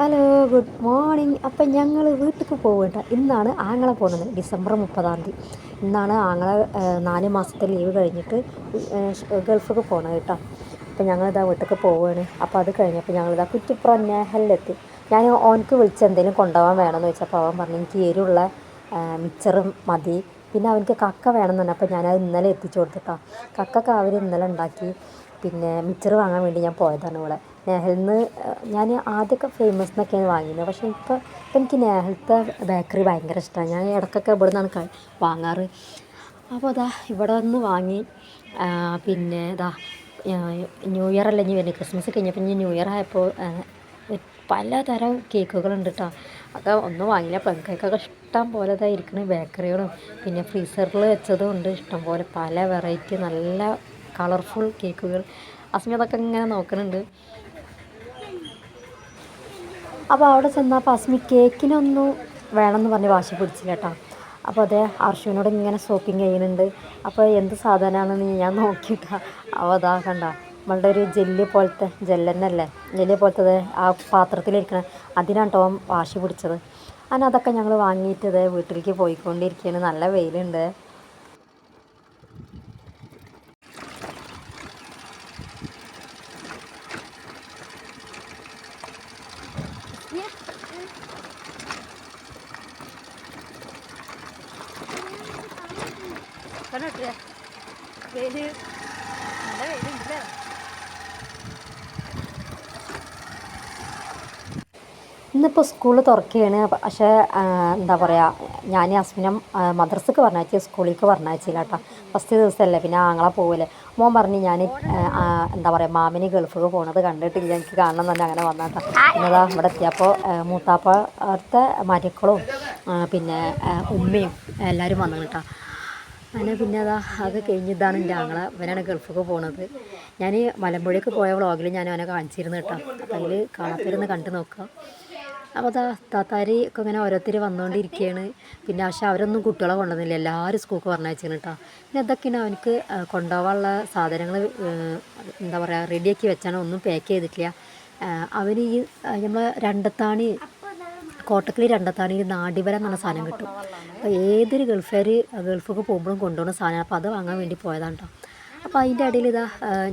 Hello good morning അപ്പം ഞങ്ങൾ വീട്ടിലേക്ക് പോകട്ടെ ഇന്നാണ് ആങ്ങളെ പോകുന്നത് ഡിസംബർ മുപ്പതാം തീയതി. ഇന്നാണ് ആങ്ങളെ നാല് മാസത്തെ ലീവ് കഴിഞ്ഞിട്ട് ഗൾഫിലേക്ക് പോകണത് കേട്ടോ. അപ്പം ഇതാ വീട്ടിലേക്ക് പോവുകയാണ്. അപ്പോൾ അത് കഴിഞ്ഞപ്പോൾ ഞങ്ങളിതാ കുറ്റിപ്പുറം നെഹലിലെത്തി ഞാൻ ഓനക്ക് വിളിച്ച് എന്തെങ്കിലും കൊണ്ടുപോകാൻ വേണമെന്ന് വെച്ചപ്പോൾ അവൻ പറഞ്ഞു എനിക്ക് എരിവുള്ള മിച്ചറും മതി. പിന്നെ അവനക്ക് കക്ക വേണമെന്ന് പറഞ്ഞു അപ്പോൾ ഞാനത് ഇന്നലെ എത്തിച്ചു കൊടുത്തിട്ടോ കക്കൊക്കെ അവർ ഇന്നലെ ഉണ്ടാക്കി. പിന്നെ മിച്ചർ വാങ്ങാൻ വേണ്ടി ഞാൻ പോയതാണ് ഇവിടെ. നേഹലിന്ന് ഞാൻ ആദ്യമൊക്കെ ഫേമസ് എന്നൊക്കെയാണ് വാങ്ങിയത് പക്ഷേ ഇപ്പോൾ ഇപ്പം എനിക്ക് നേഹലത്തെ ബേക്കറി ഭയങ്കര ഇഷ്ടമാണ് ഞാൻ ഇടയ്ക്കൊക്കെ ഇവിടെ നിന്നാണ് വാങ്ങാറ്. അപ്പോൾ അതാ ഇവിടെ വന്ന് വാങ്ങി. പിന്നെ ഇതാ ന്യൂ ഇയർ അല്ല ഇനി വരുന്നത്? ക്രിസ്മസ് കഴിഞ്ഞപ്പോൾ ഇനി ന്യൂ ഇയർ ആയപ്പോൾ പലതരം കേക്കുകളുണ്ട് കേട്ടോ അതൊക്കെ ഒന്നും വാങ്ങില്ല. പെൺകേക്കൊക്കെ കേക്കൊക്കെ ഇഷ്ടം പോലെ ഇതായിരിക്കണം ബേക്കറികളും പിന്നെ ഫ്രീസറിൽ വെച്ചതും ഉണ്ട്. ഇഷ്ടം പോലെ പല വെറൈറ്റി നല്ല കളർഫുൾ കേക്കുകൾ ആ സമയത്തൊക്കെ ഇങ്ങനെ നോക്കുന്നുണ്ട് അപ്പോൾ അവിടെ ചെന്നപ്പോൾ അസ്മി കേക്കിനൊന്നും വേണമെന്ന് പറഞ്ഞ് വാശി പിടിച്ചില്ല കേട്ടോ. അപ്പോൾ അതേ അർഷുവിനോട് ഇങ്ങനെ ഷോപ്പിംഗ് ചെയ്യുന്നുണ്ട്. അപ്പോൾ എന്ത് സാധനമാണെന്ന് ഞാൻ നോക്കിയിട്ടാ അപ്പോൾ അതാ കണ്ട നമ്മളുടെ ഒരു ജെല്ലി പോലത്തെ ജെല്ലെന്നല്ലേ ജെല്ലി പോലത്തെ ആ പാത്രത്തിലിരിക്കണ അതിനാണ് ടോം വാശി പിടിച്ചത്. അതിനതൊക്കെ ഞങ്ങൾ വാങ്ങിയിട്ടത് വീട്ടിലേക്ക് പോയിക്കൊണ്ടിരിക്കുകയാണ്. നല്ല വെയിലുണ്ട്. വെയിൽ നല്ല വെയിലുണ്ടല്ലേ? ഇന്നിപ്പോൾ സ്കൂൾ തുറക്കുകയാണ്. പക്ഷേ എന്താ പറയുക ഞാൻ അസ്മിനം മദ്രസക്ക് പറഞ്ഞയച്ചു സ്കൂളിലേക്ക് പറഞ്ഞയച്ചില്ല കേട്ടോ. ഫസ്റ്റ് ദിവസമല്ലേ പിന്നെ ആങ്ങളെ പോവില്ലേ മോൻ പറഞ്ഞ് ഞാൻ എന്താ പറയുക മാമിന് ഗൾഫിൽ പോണത് കണ്ടിട്ടില്ല. എനിക്ക് കാണണം തന്നെ അങ്ങനെ വന്നാട്ടോ എന്നതാ ഇവിടെ എത്തിയപ്പോൾ മൂത്താപ്പ അവിടുത്തെ മരുക്കളും പിന്നെ ഉമ്മയും എല്ലാവരും വന്നു കേട്ടോ. അങ്ങനെ പിന്നെ അതാ അത് കഴിഞ്ഞിതാണ് എന്റെ ആങ്ങളെ. അവനാണ് ഗൾഫൊക്കെ പോണത്. ഞാൻ മലമ്പുഴയ്ക്ക് പോയ വ്ളോഗിൽ ഞാൻ അവനെ കാണിച്ചിരുന്നു കേട്ടോ. അപ്പം അതിൽ കാണാത്തിരുന്ന് കണ്ടു നോക്കാം. അപ്പോൾ അതാ താത്താരി ഒക്കെ ഇങ്ങനെ ഓരോരുത്തർ വന്നുകൊണ്ടിരിക്കുകയാണ് പിന്നെ പക്ഷെ അവരൊന്നും കുട്ടികളെ കൊണ്ടുവന്നില്ല. എല്ലാവരും സ്കൂൾക്ക് പറഞ്ഞയച്ചിരുന്നു കേട്ടോ. പിന്നെ അതൊക്കെയാണ് അവനക്ക് കൊണ്ടുപോകാനുള്ള സാധനങ്ങൾ എന്താ പറയുക റെഡിയാക്കി വെച്ചാണ്. ഒന്നും പാക്ക് ചെയ്തിട്ടില്ല. അവന് ഈ നമ്മൾ രണ്ടത്താണി കോട്ടക്കലി രണ്ടത്താണി നാടിവരം എന്ന് പറഞ്ഞ സാധനം കിട്ടും. അപ്പോൾ ഏതൊരു ഗൾഫുകാർ ഗൾഫൊക്കെ പോകുമ്പോഴും കൊണ്ടുപോകുന്ന സാധനം അപ്പോൾ അത് വാങ്ങാൻ വേണ്ടി പോയതാണ് കേട്ടോ അപ്പോൾ അതിന്റെ ഇടയിൽ ഇതാ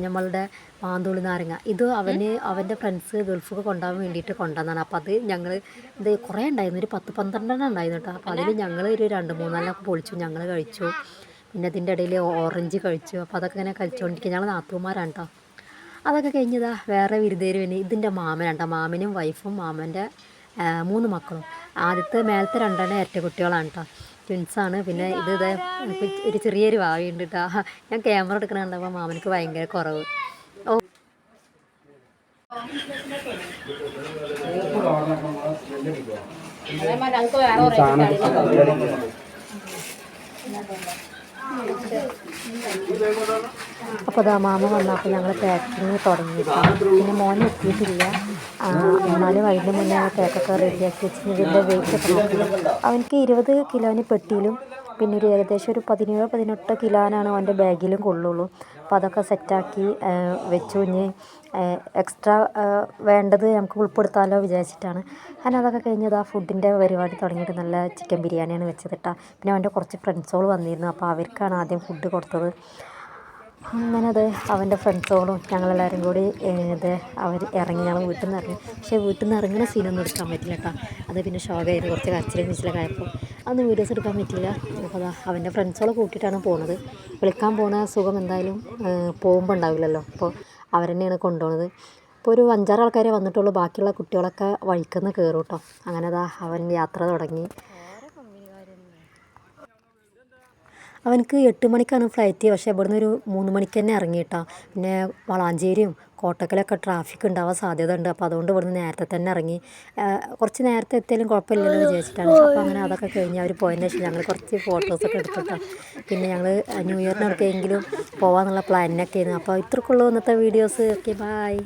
നമ്മളുടെ മാന്തോളി നാരങ്ങ. ഇത് അവന് അവന്റെ ഫ്രണ്ട്സ് ഗൾഫൊക്കെ കൊണ്ടുപോകാൻ വേണ്ടിയിട്ട് കൊണ്ടുവന്നതാണ്. അപ്പോൾ അത് ഞങ്ങൾ ഇത് കുറേ ഉണ്ടായിരുന്നു. ഒരു പത്ത് പന്ത്രണ്ടെണ്ണം ഉണ്ടായിരുന്നു കേട്ടോ അപ്പോൾ അതിൽ ഞങ്ങൾ ഒരു രണ്ട് മൂന്നെണ്ണമൊക്കെ പൊളിച്ചു. ഞങ്ങൾ കഴിച്ചു. പിന്നെ അതിന്റെ ഇടയിൽ ഓറഞ്ച് കഴിച്ചു. അപ്പോൾ അതൊക്കെ ഇങ്ങനെ കഴിച്ചുകൊണ്ടിരിക്കുക. ഞങ്ങൾ നാത്തൂമാരാണ് കേട്ടോ അതൊക്കെ കഴിഞ്ഞതാ വേറെ വിരുദ്ധേര് പിന്നെ ഇതിന്റെ മാമനാണ് കേട്ടോ മാമനും വൈഫും മാമന്റെ മൂന്ന് മക്കളും. ആദ്യത്തെ മേലത്തെ രണ്ടെണ്ണം ഏറ്റ കുട്ടികളാണ് കേട്ടോ ട്വിൻസാണ് പിന്നെ ഇത് ഇതേ ഒരു ചെറിയൊരു വാവിയുണ്ട് കേട്ടോ ഞാൻ ക്യാമറ എടുക്കണ കണ്ടപ്പോൾ മാമനക്ക് ഭയങ്കര കുറവ്. ഓ. അപ്പോൾ അതാ മാമ വന്നപ്പോൾ ഞങ്ങൾ പാക്കിങ് തുടങ്ങി പിന്നെ മോനെ എത്തിയിട്ടില്ല. എന്നാലും അതിന്റെ മുന്നേ ഞങ്ങൾ കേക്കൊക്കെ റെഡിയാക്കി വെച്ച് ഇതിന്റെ വെയിറ്റ് ഒക്കെ നോക്കുന്നത് അവനക്ക് ഇരുപത് കിലോന് പെട്ടിയിലും പിന്നെ ഒരു ഏകദേശം ഒരു പതിനേഴ് പതിനെട്ട് കിലോനാണ് അവന്റെ ബാഗിലും കൊള്ളുള്ളൂ. അപ്പോൾ അതൊക്കെ സെറ്റാക്കി വെച്ചു. ഇനി എക്സ്ട്രാ വേണ്ടത് നമുക്ക് ഉൾപ്പെടുത്താമല്ലോ വിചാരിച്ചിട്ടാണ്. അങ്ങനെ അതൊക്കെ കഴിഞ്ഞത് ആ ഫുഡിന്റെ പരിപാടി തുടങ്ങിയിട്ട് നല്ല ചിക്കൻ ബിരിയാണിയാണ് വെച്ചത് കേട്ടോ പിന്നെ അവന്റെ കുറച്ച് ഫ്രണ്ട്സുകൾ വന്നിരുന്നു. അപ്പോൾ അവർക്കാണ് ആദ്യം ഫുഡ് കൊടുത്തത്. അങ്ങനെ അത് അവന്റെ ഫ്രണ്ട്സോടും ഞങ്ങളെല്ലാവരും കൂടി ഇത് അവർ ഇറങ്ങി ഞങ്ങൾ വീട്ടിൽ നിന്ന് ഇറങ്ങി പക്ഷേ വീട്ടിൽ നിന്ന് ഇറങ്ങുന്ന സീനൊന്നും എടുക്കാൻ പറ്റില്ല കേട്ടോ. അത് പിന്നെ ഷോക്കായിരുന്നു കുറച്ച് കരച്ചിലും കിച്ചിലൊക്കെ ആയപ്പോൾ അതൊന്നും വീഡിയോസ് എടുക്കാൻ പറ്റില്ല അപ്പോൾ അതാ അവന്റെ ഫ്രണ്ട്സോളെ കൂട്ടിയിട്ടാണ് പോണത്. വിളിക്കാൻ പോണ സുഖം എന്തായാലും പോകുമ്പോൾ ഉണ്ടാവില്ലല്ലോ. അപ്പോൾ അവരെന്നെയാണ് കൊണ്ടുപോകുന്നത് ഇപ്പോൾ ഒരു അഞ്ചാറ് ആൾക്കാരെ വന്നിട്ടുള്ളൂ. ബാക്കിയുള്ള കുട്ടികളൊക്കെ വഴിക്കുന്ന കയറും കേട്ടോ. അങ്ങനെ അതാ അവൻ യാത്ര തുടങ്ങി. അവനക്ക് എട്ട് മണിക്കാണ് ഫ്ലൈറ്റ് പക്ഷേ ഇവിടുന്ന് ഒരു മൂന്ന് മണിക്ക് തന്നെ ഇറങ്ങിയിട്ടാ. പിന്നെ വളാഞ്ചേരിയും കോട്ടക്കലൊക്കെ ട്രാഫിക് ഉണ്ടാവാൻ സാധ്യത ഉണ്ട് അപ്പോൾ അതുകൊണ്ട് ഇവിടുന്ന് നേരത്തെ തന്നെ ഇറങ്ങി. കുറച്ച് നേരത്തെ എത്തിയാലും കുഴപ്പമില്ലെന്ന് വിചാരിച്ചിട്ടാണ്. അപ്പോൾ അങ്ങനെ അതൊക്കെ കഴിഞ്ഞ് അവർ പോയതിന് ശേഷം ഞങ്ങൾ കുറച്ച് ഫോട്ടോസൊക്കെ എടുത്തിട്ടാണ് പിന്നെ ഞങ്ങൾ ന്യൂ ഇയറിനടുത്തെങ്കിലും പോകാമെന്നുള്ള പ്ലാനിനൊക്കെ ആയിരുന്നു അപ്പോൾ ഇത്രക്കുള്ളൂ ഇന്നത്തെ വീഡിയോസ് ഓക്കെ ബായ്